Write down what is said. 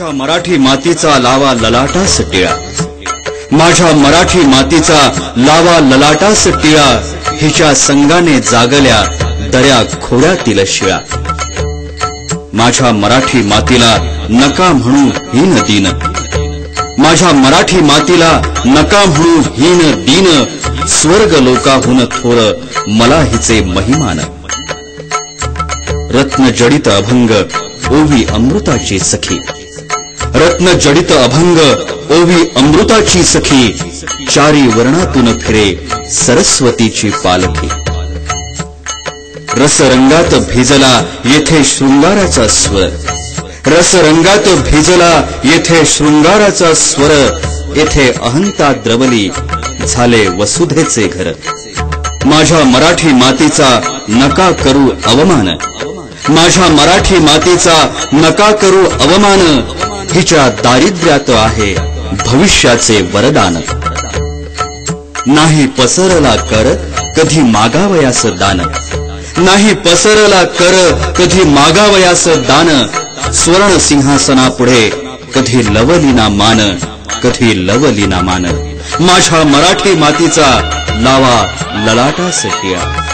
माझ्या मराठी मातीचा लावा ललाटास टिळा माझ्या मराठी मातीचा लावा ललाटास टिळा हिच्या संगाने जागल्या दर्या खोऱ्यातील शिळा. माझ्या मराठी मातीला नका म्हणू हीन दीन. माझ्या मराठी मातीला नका म्हणू हीन दीन. स्वर्ग लोकाहून थोर मला हिचे महिमान. रत्न जडित अभंग ओवी अमृताची सखी. रत्न जडित अभंग ओवी अमृताची सखी चारी वर्णातून फिरे सरस्वतीची पालखी. रसरंगात भिजला येथे शृंगाराचा स्वर. रसरंगात भिजला येथे शृंगाराचा स्वर. येथे अहंता द्रवली झाले वसुधेचे घर. माझ्या मराठी मातीचा नका करू अवमान. माझ्या मराठी मातीचा नका करू अवमान. पृथ्वीच्या दारिद्र्यात आहे भविष्याचे वरदान. नाही पसरला कर कधी मागावयास दान. नाही पसरला कर कधी मागावयास दान. स्वर्ण सिंहासना पुढे कधी लवलीना मान कधी लवलीना मान. माझ्या मराठी मातीचा लावा ललाटास टिळा